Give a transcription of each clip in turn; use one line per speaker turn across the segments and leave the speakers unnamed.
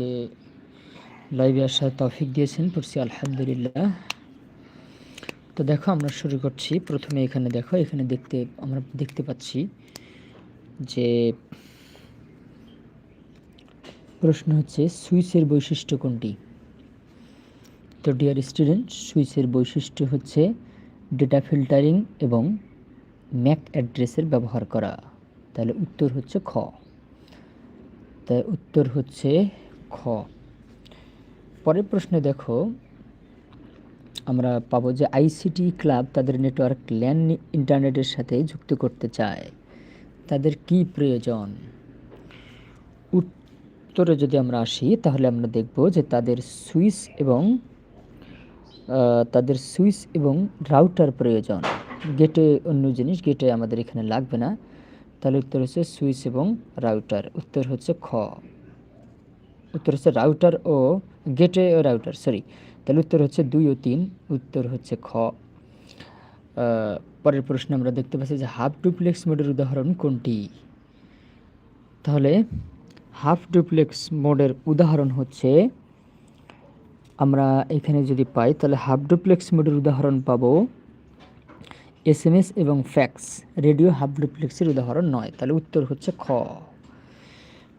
আমাকে লাইভে আসার তৌফিক দিয়েছেন, পড়ছি আলহামদুলিল্লাহ। তো দেখো, আমরা শুরু করছি। প্রথমে এখানে দেখো, এখানে দেখতে, আমরা দেখতে পাচ্ছি যে প্রশ্ন হচ্ছে সুইচের বৈশিষ্ট্য কোনটি? তো ডিয়ার স্টুডেন্ট সুইচের বৈশিষ্ট্য হচ্ছে ডেটা ফিল্টারিং এবং ম্যাক অ্যাড্রেসের ব্যবহার করা। তাহলে উত্তর হচ্ছে খ। তাই উত্তর হচ্ছে খ। পরের প্রশ্নে দেখো, আমরা পাবো যে আইসিটি ক্লাব তাদের নেটওয়ার্ক ল্যান্ড ইন্টারনেটের সাথে যুক্ত করতে চায়। তাদের কি প্রয়োজন? উত্তরে যদি আমরা আসি, তাহলে আমরা দেখব যে তাদের সুইচ এবং তাদের সুইচ এবং রাউটার প্রয়োজন। গেটে অন্য জিনিস, গেটে আমাদের এখানে লাগবে না। তাহলে উত্তর হচ্ছে সুইচ এবং রাউটার। উত্তর হচ্ছে খ। উত্তর হচ্ছে রাউটার ও গেটে ও রাউটার সরি তাহলে উত্তর হচ্ছে দুই ও তিন, উত্তর হচ্ছে খ। পরের প্রশ্নে আমরা দেখতে পাচ্ছি যে হাফ ডুপ্লেক্স মোডের উদাহরণ কোনটি? তাহলে হাফ ডুপ্লেক্স মোডের উদাহরণ হচ্ছে, আমরা এখানে যদি পাই, তাহলে হাফ ডুপ্লেক্স মোডের উদাহরণ পাবো এস এবং ফ্যাক্স রেডিও হাফ ডুপ্লেক্সের উদাহরণ নয়, তাহলে উত্তর হচ্ছে খ।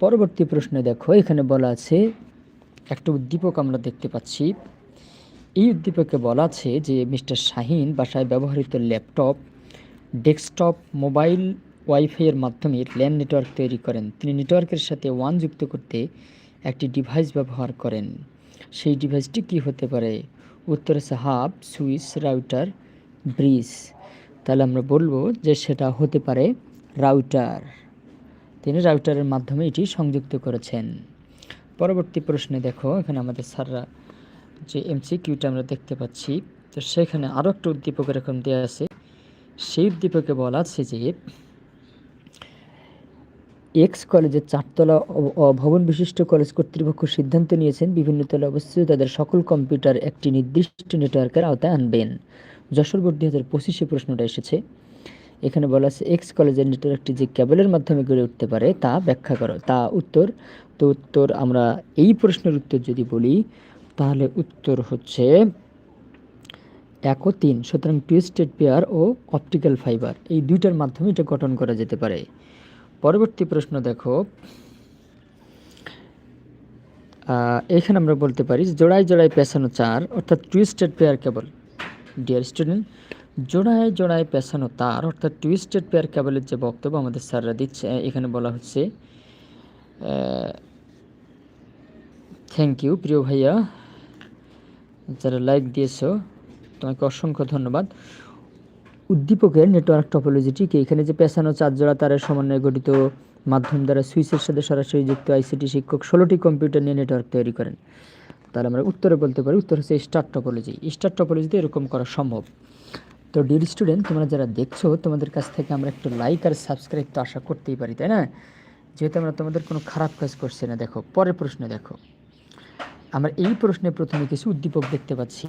পরবর্তী প্রশ্নে দেখো, এখানে বলা আছে, একটা উদ্দীপক আমরা দেখতে পাচ্ছি। এই উদ্দীপকে বলা আছে যে, মিস্টার শাহিন বাসায় ব্যবহৃত ল্যাপটপ, ডেস্কটপ, মোবাইল ওয়াইফাইয়ের মাধ্যমে ল্যান্ড নেটওয়ার্ক তৈরি করেন। তিনি নেটওয়ার্কের সাথে ওয়ান যুক্ত করতে একটি ডিভাইস ব্যবহার করেন। সেই ডিভাইসটি কি হতে পারে? উত্তর আছে হাব সুইচ, রাউটার, ব্রিজ। তাহলে আমরা বলব যে সেটা হতে পারে রাউটার। তিনি রাউটারের মাধ্যমে এটি সংযুক্ত করেছেন। পরবর্তী প্রশ্নে দেখো, এখানে আমাদের স্যাররা যে এমসি কিউটা আমরা দেখতে পাচ্ছি, তো সেখানে আরও একটা উদ্দীপক এরকম দেওয়া আছে। সেই উদ্দীপকে বলা আছে যে এক্স কলেজের চারতলা ভবন বিশিষ্ট কলেজ কর্তৃপক্ষ সিদ্ধান্ত নিয়েছেন, বিভিন্ন তলে অবস্থিত তাদের সকল কম্পিউটার একটি নির্দিষ্ট নেটওয়ার্কের আওতায় আনবেন। যশোর বোর্ড দুই হাজার পঁচিশে প্রশ্নটা এসেছে এখানে বলা আছে এক্স কলেজের নেটওয়ার্কটি যে কেবলের মাধ্যমে গড়ে উঠতে পারে তা ব্যাখ্যা করো। তা উত্তর, তো উত্তর আমরা এই প্রশ্নের উত্তর যদি বলি, তাহলে উত্তর হচ্ছে এক ও তিন, সুতরাং টুইস্টেড পেয়ার ও অপটিক্যাল ফাইবার এই দুইটার মাধ্যমে এটা গঠন করা যেতে পারে। পরবর্তী প্রশ্ন দেখো এখানে আমরা বলতে পারি জোড়ায় জোড়ায় পেছানো চার, অর্থাৎ twisted pair cable dear student জোড়ায় জোড়ায় পেছানো তার, অর্থাৎ টুইস্টেড পেয়ার কেবলের যে বক্তব্য আমাদের স্যাররা দিচ্ছে এখানে বলা হচ্ছে থ্যাংক ইউ প্রিয় ভাইয়া, যারা লাইক দিয়েছ, তোমাকে অসংখ্য ধন্যবাদ। উদ্দীপকের নেটওয়ার্ক টপোলজিটিকে এখানে যে পেছানো চার জোড়া তারের সমন্বয়ে গঠিত মাধ্যম দ্বারা সুইচের সাথে সরাসরি যুক্ত আইসিটি শিক্ষক ষোলোটি কম্পিউটার নিয়ে নেটওয়ার্ক তৈরি করেন। তাহলে আমরা উত্তরে বলতে পারি, উত্তর হচ্ছে স্টার টপোলজি স্টার টপোলজিতে এরকম করা সম্ভব। তো ডিয়ার স্টুডেন্ট তোমরা যারা দেখছ, তোমাদের কাছ থেকে আমরা একটু লাইক আর সাবস্ক্রাইব তো আশা করতেই পারি, তাই না? যেহেতু আমরা তোমাদের কোনো খারাপ কাজ করছি না, দেখো, পরের প্রশ্ন দেখো। আমরা এই প্রশ্নে প্রথমে কিছু উদ্দীপক দেখতে পাচ্ছি।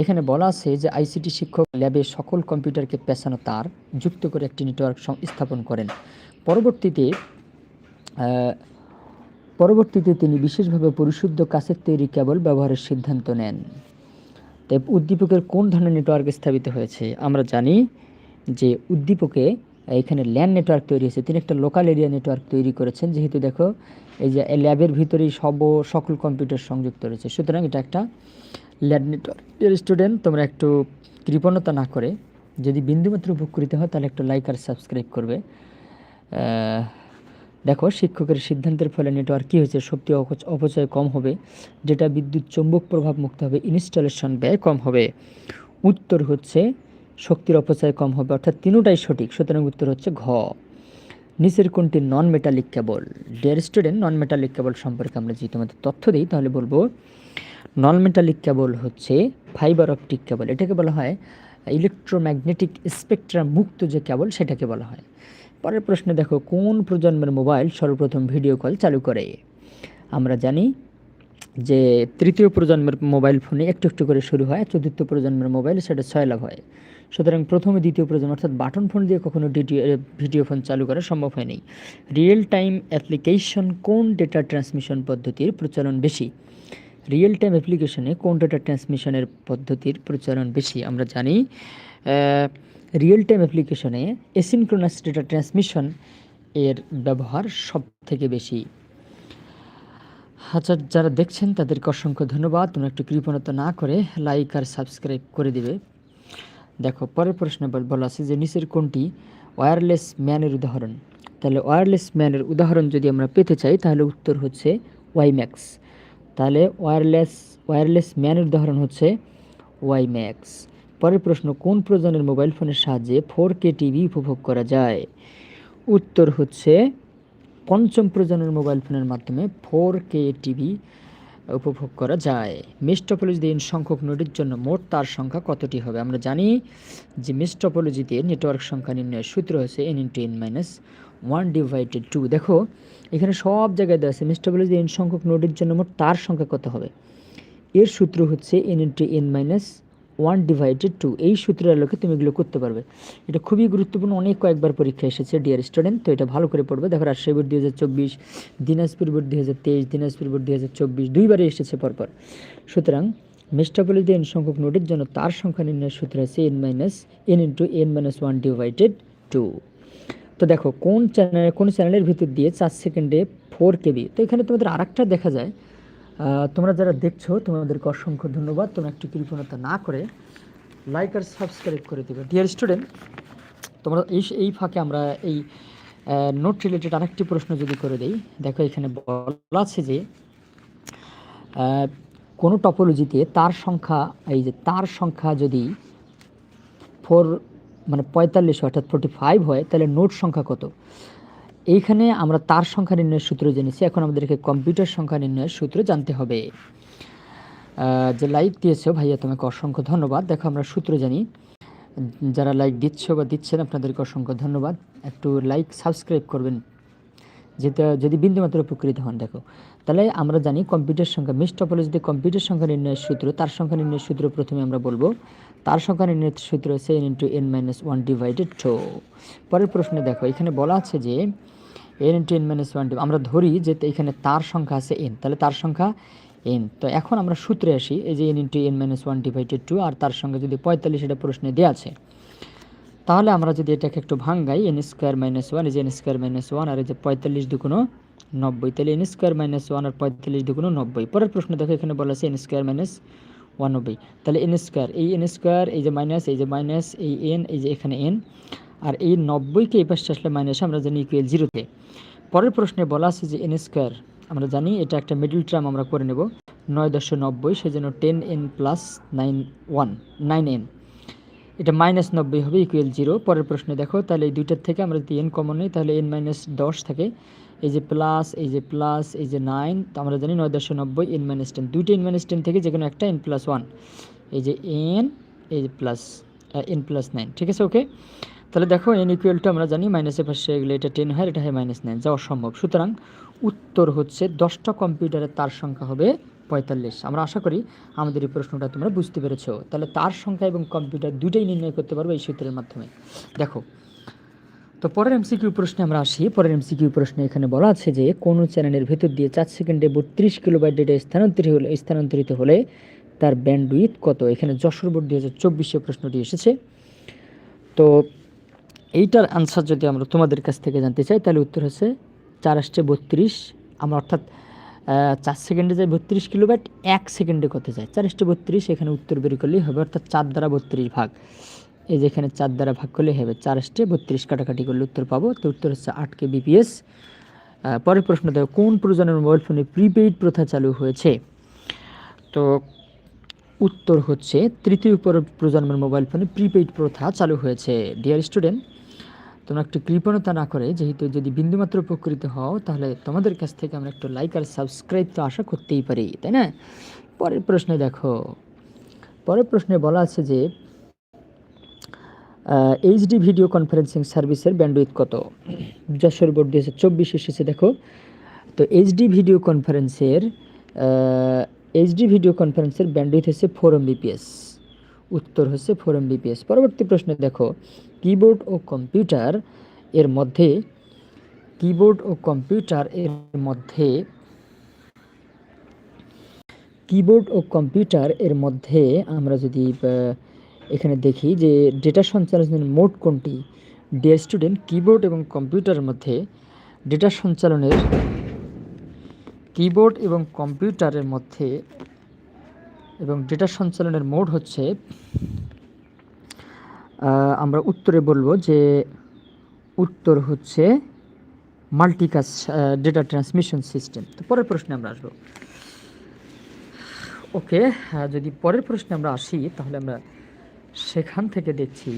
এখানে বলা আছে যে আইসিটি শিক্ষক ল্যাবে সকল কম্পিউটারকে পেছানো তার, যুক্ত করে একটি নেটওয়ার্ক স্থাপন করেন। পরবর্তীতে পরবর্তীতে তিনি বিশেষভাবে পরিশুদ্ধ কাছের তৈরি কেবল ব্যবহারের সিদ্ধান্ত নেন। তাই উদ্দীপকের কোন ধরনের নেটওয়ার্ক স্থাপিত হয়েছে? আমরা জানি যে উদ্দীপকে এখানে ল্যান্ড নেটওয়ার্ক তৈরি হয়েছে। তিনি একটা লোকাল এরিয়া নেটওয়ার্ক তৈরি করেছেন। যেহেতু দেখো, এই যে ল্যাবের ভিতরেই সব সকল কম্পিউটার সংযুক্ত রয়েছে। সুতরাং এটা একটা ল্যান্ড নেটওয়ার্ক এর স্টুডেন্ট তোমরা একটু কৃপণতা না করে যদি বিন্দুমাত্র উপকৃত হয় তাহলে একটু লাইক আর সাবস্ক্রাইব করবে। দেখো, শিক্ষকের সিদ্ধান্তের ফলে নেটওয়ার্ক কী হয়েছে, শক্তি অপচয় কম হবে যেটা বিদ্যুৎ চৌম্বক প্রভাব মুক্ত হবে, ইনস্টলেশন ব্যয় কম হবে। উত্তর হচ্ছে, শক্তির অপচয় কম হবে, অর্থাৎ তিনোটাই সঠিক, সুতরাং উত্তর হচ্ছে ঘ। নিচের কোনটি non metallic cable dear student non metallic cable সম্পর্কে আমরা যদি তোমাদের তথ্য দিই, তাহলে বলব নন মেটালিক কেবল হচ্ছে ফাইবার অপটিক কেবল এটাকে বলা হয় ইলেকট্রোম্যাগনেটিক স্পেকট্রাম মুক্ত যে কেবল সেটাকে বলা হয়। পরের প্রশ্নে দেখো, কোন প্রজন্মের মোবাইল সর্বপ্রথম ভিডিও কল চালু করে? আমরা জানি যে তৃতীয় প্রজন্মের মোবাইল ফোনে একটু একটু করে শুরু হয়, চতুর্থ প্রজন্মের মোবাইল সেটা ছয় লাভ হয়। সুতরাং প্রথমে দ্বিতীয় প্রজন্ম, অর্থাৎ বাটন ফোন দিয়ে কখনো ভিডিও ফোন চালু করা সম্ভব হয়নি। রিয়েল টাইম অ্যাপ্লিকেশন কোন ডেটা ট্রান্সমিশন পদ্ধতির প্রচলন বেশি? রিয়েল টাইম অ্যাপ্লিকেশনে কোন ডেটা ট্রান্সমিশনের পদ্ধতির প্রচলন বেশি? আমরা জানি রিয়েল টাইম অ্যাপ্লিকেশনে এসিনক্রোনাস ডেটা ট্রান্সমিশন এর ব্যবহার সব থেকে বেশি। আচ্ছা যারা দেখছেন, তাদেরকে অসংখ্য ধন্যবাদ। তোমরা একটু কৃপণতা না করে লাইক আর সাবস্ক্রাইব করে দিবে। দেখো, পরের প্রশ্নে বল- আছে যে, নিচের কোনটি? ওয়্যারলেস ম্যানের উদাহরণ। তাহলে ওয়্যারলেস ম্যানের উদাহরণ যদি আমরা পেতে চাই, তাহলে উত্তর হচ্ছে ওয়াইম্যাক্স তাহলে ওয়্যারলেস ওয়্যারলেস ম্যানের উদাহরণ হচ্ছে ওয়াইম্যাক্স পরের প্রশ্ন, কোন প্রজন্মের মোবাইল ফোনের সাহায্যে ফোর কে টিভি উপভোগ করা যায়? উত্তর হচ্ছে, পঞ্চম প্রজন্মের মোবাইল ফোনের মাধ্যমে ফোর কে টিভি উপভোগ করা যায়। মিস টপোলজিতে এন সংখ্যক নোডের জন্য মোট তার সংখ্যা কতটি হবে? আমরা জানি যে মিস টপোলজিতে নেটওয়ার্ক সংখ্যা নির্ণয়ের সূত্র হচ্ছে N into N minus one divided two দেখো, এখানে সব জায়গায় দেওয়া আছে, মিস টপোলজিতে এন সংখ্যক নোডের জন্য মোট তার সংখ্যা কত হবে? এর সূত্র হচ্ছে N into N minus one divided two এই সূত্রের আলোকে তুমি এগুলো করতে পারবে। এটা খুবই গুরুত্বপূর্ণ, অনেক কয়েকবার পরীক্ষা এসেছে ডিয়ার স্টুডেন্ট তো এটা ভালো করে পড়বে। দেখো, রাজশাহী বোর্ড দুই হাজার চব্বিশ, দিনাজপুর বোর্ড দুই হাজার তেইশ, দিনাজপুর বোর্ড দুই হাজার চব্বিশ দুইবারে এসেছে পরপর। সুতরাং মেস্টাপলিতে এন সংখ্যক নোটের জন্য তার সংখ্যা নির্ণয়ের সূত্র আছে N minus N into N minus one divided two তো দেখো, কোন চ্যানেল কোন চ্যানেলের ভিতর দিয়ে চার সেকেন্ডে ফোর কেবি তো এখানে তোমাদের আরেকটা দেখা যায়। তোমরা যারা দেখছ, তোমাদেরকে অসংখ্য ধন্যবাদ। তোমরা একটু কৃপণতা না করে লাইক আর সাবস্ক্রাইব করে দেবে। ডিয়ার স্টুডেন্ট তোমরা এই এই ফাঁকে আমরা এই নোট রিলেটেড আরেকটি প্রশ্ন যদি করে দেই। দেখো, এখানে বলা আছে যে কোনো টপোলজিতে তার সংখ্যা, এই যে তার সংখ্যা যদি ফোর মানে পঁয়তাল্লিশ অর্থাৎ ফোর্টি ফাইভ হয়, তাহলে নোট সংখ্যা কত? এইখানে আমরা তার সংখ্যা নির্ণয়ের সূত্র জেনেছি। এখন আমাদেরকে কম্পিউটার সংখ্যা নির্ণয়ের সূত্র জানতে হবে। যে লাইক দিয়েছ, ভাইয়া, তোমাকে অসংখ্য ধন্যবাদ। দেখো, আমরা সূত্র জানি। যারা লাইক দিচ্ছ বা দিচ্ছেন, আপনাদেরকে অসংখ্য ধন্যবাদ। একটু লাইক সাবস্ক্রাইব করবেন। যেটা যদি বিন্দুমাত্র উপকৃত হন, দেখো। তাহলে আমরা জানি কম্পিউটার সংখ্যা মিস যদি কম্পিউটার সংখ্যা নির্ণয়ের সূত্র, তার সংখ্যা নির্ণয়ের সূত্র প্রথমে আমরা বলব। তার সংখ্যা নির্ণয়ের সূত্র হচ্ছে N into N minus one divided two পরের প্রশ্নে দেখো, এখানে বলা আছে যে N into N minus one আমরা ধরি যে এখানে তার সংখ্যা আছে এন তাহলে তার সংখ্যা এন তো এখন আমরা সূত্রে আসি, এই যে N into N minus one divided two আর তার সঙ্গে যদি পঁয়তাল্লিশ এটা প্রশ্নে দেওয়া আছে। তাহলে আমরা যদি এটাকে একটু ভাঙ্গাই এন স্কোয়ার মাইনাস ওয়ান এই যে এন স্কোয়ার মাইনাস ওয়ান আর এই যে পঁয়তাল্লিশ দুগুণ নব্বই, তাহলে এন স্কোয়ার মাইনাস ওয়ান আর পঁয়তাল্লিশ দুগুণ নব্বই। পরের প্রশ্ন দেখো, এখানে বলা আছে এন স্কোয়ার মাইনাস ওয়ান নব্বই। তাহলে এন স্কোয়ার এই এন স্কোয়ার এই যে মাইনাস এই যে মাইনাস এই এন এই যে এখানে এন আর এই নব্বইকে এই পাশে আসলে মাইনাস আমরা জানি ইকুয়াল জিরোতে পরের প্রশ্নে বলা আছে যে এন স্কোয়ার আমরা জানি এটা একটা মিডল টার্ম আমরা করে নেব। নয় দশশো নব্বই, সেজন্য ten N plus nine one nine N এটা মাইনাস নব্বই হবে ইকুয়াল জিরো পরের প্রশ্নে দেখো, তাহলে এই দুইটার থেকে আমরা যদি এন কমন নিই, তাহলে এন মাইনাস দশ থাকে। এই যে প্লাস এই যে প্লাস এই যে নাইন তো আমরা জানি নয় দশশো নব্বই এন মাইনাস টেন দুইটা এন মাইনাস টেন থেকে যে কোনো একটা এন প্লাস ওয়ান এই যে এন এই যে প্লাস এন প্লাস নাইন ঠিক আছে ওকে তাহলে দেখো এন ইকুয়াল টু আমরা জানি মাইনাসের পাশে এগুলো এটা টেন হয় এটা হয় মাইনাস নাইন যাওয়া সম্ভব সুতরাং উত্তর হচ্ছে দশটা কম্পিউটারের তার সংখ্যা হবে পঁয়তাল্লিশ। আমরা আশা করি আমাদের এই প্রশ্নটা তোমরা বুঝতে পেরেছ। তাহলে তার সংখ্যা এবং কম্পিউটার দুটোই নির্ণয় করতে পারব এই সূত্রের মাধ্যমে। দেখো, তো পরের এমসিকিউ প্রশ্নে আমরা আসি। পরের এমসিকিউ প্রশ্নে এখানে বলা আছে যে, কোনো চ্যানেলের ভেতর দিয়ে চার সেকেন্ডে বত্রিশ কিলোবাইট ডেটা স্থানান্তরিত হলে স্থানান্তরিত হলে তার ব্যান্ডউইথ কত? এখানে যশোর বোর্ড দুই হাজার চব্বিশে প্রশ্নটি এসেছে। তো এইটার আনসার যদি আমরা তোমাদের কাছ থেকে জানতে চাই, তাহলে উত্তর হচ্ছে চার আসছে বত্রিশ। আমরা অর্থাৎ চার সেকেন্ডে যায় বত্রিশ কিলোবাইট, এক সেকেন্ডে কত যায়? চার আসছে বত্রিশ, এখানে উত্তর বের করলেই হবে, অর্থাৎ চার দ্বারা বত্রিশ ভাগ। এই যে এখানে চার দ্বারা ভাগ করলে হবে চার আসছে বত্রিশ কাটাকাটি করলে উত্তর পাবো। তো উত্তর হচ্ছে আট কে বিপিএস। পরের প্রশ্ন দেখো, কোন প্রজন্মের মোবাইল ফোনে প্রিপেইড প্রথা চালু হয়েছে? তো উত্তর হচ্ছে, তৃতীয় পর- প্রজন্মের মোবাইল ফোনে প্রিপেইড প্রথা চালু হয়েছে। ডিয়ার স্টুডেন্ট তোমরা একটু কৃপণতা না করে, যেহেতু যদি বিন্দুমাত্র উপকৃত হও, তাহলে তোমাদের কাছ থেকে আমরা একটু লাইক আর সাবস্ক্রাইব তো আশা করতেই পারি, তাই না? পরের প্রশ্নে দেখো, পরের প্রশ্নে বলা আছে যে এইচডি ভিডিও কনফারেন্সিং সার্ভিসের ব্যান্ডউইথ কত? যশোর বোর্ড দুই হাজার চব্বিশ এসেছে, দেখো। তো এইচডি ভিডিও কনফারেন্সের এইচডি ভিডিও কনফারেন্সের ব্যান্ডউইথ হচ্ছে ফোর এমবিপিএস উত্তর হচ্ছে ফোর এমবিপিএস পরবর্তী প্রশ্নে দেখো, কিবোর্ড ও কম্পিউটার এর মধ্যে, কিবোর্ড ও কম্পিউটার এর মধ্যে, কিবোর্ড ও কম্পিউটার এর মধ্যে আমরা যদি এখানে দেখি যে ডেটা সঞ্চালনের মোড কোনটি? ডিয়ার স্টুডেন্ট, কিবোর্ড এবং কম্পিউটারের মধ্যে ডেটা সঞ্চালনের, কিবোর্ড এবং কম্পিউটারের মধ্যে এবং ডেটা সঞ্চালনের মোড হচ্ছে আমরা উত্তরে বলব যে উত্তর হচ্ছে মাল্টিকাস ডেটা ট্রান্সমিশন সিস্টেম তো পরের প্রশ্নে আমরা আসব। ওকে যদি পরের প্রশ্নে আমরা আসি, তাহলে আমরা সেখান থেকে দেখছি,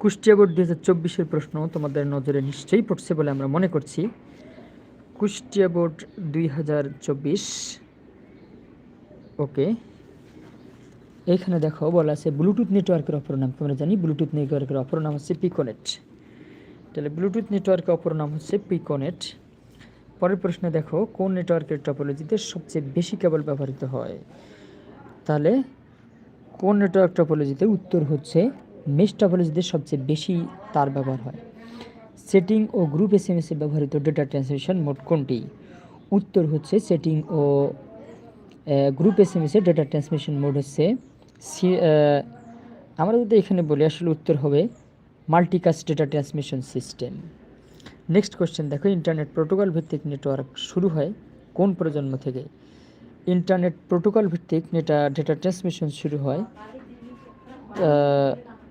কুষ্টিয়া বোর্ড দুই হাজার চব্বিশের প্রশ্ন তোমাদের নজরে নিশ্চয়ই পড়ছে বলে আমরা মনে করছি। কুষ্টিয়া দুই হাজার চব্বিশ ওকে। এখানে দেখো, বলা আছে ব্লুটুথ নেটওয়ার্কের অপর নাম, তোমরা জানি ব্লুটুথ নেটওয়ার্কের অপর নাম হচ্ছে পিকোনেট তাহলে ব্লুটুথ নেটওয়ার্কের অপর নাম হচ্ছে পিকোনেট পরের প্রশ্নে দেখো, কোন নেটওয়ার্কের টপোলজিতে সবচেয়ে বেশি কেবল ব্যবহৃত হয়? তাহলে কোন নেটওয়ার্ক টপোলজিতে উত্তর হচ্ছে মেশ টপোলজিতে সবচেয়ে বেশি তার ব্যবহার হয়? সেটিং ও গ্রুপ এস এম এসে ব্যবহৃত ডেটা ট্রান্সমিশন মোড কোনটি? উত্তর হচ্ছে সেটিং ও গ্রুপ এস এম এসে ডেটা ট্রান্সমিশন মোড হচ্ছে সি- আমরা যদি এখানে বলি আসলে উত্তর হবে multicast data transmission system next question দেখো ইন্টারনেট প্রোটোকল ভিত্তিক নেটওয়ার্ক শুরু হয় কোন প্রজন্ম থেকে? ইন্টারনেট প্রোটোকল ভিত্তিক নেটা ডেটা ট্রান্সমিশন শুরু হয়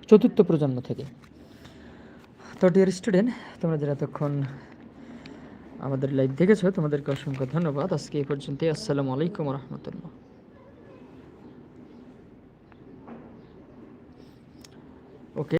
চতুর্থ প্রজন্ম থেকে। তো ডিয়ার স্টুডেন্ট তোমরা যারা এতক্ষণ আমাদের লাইভ দেখেছ তোমাদেরকে অসংখ্য ধন্যবাদ। আজকে এই পর্যন্ত আসসালামু আলাইকুম রহমতুল্লাহ।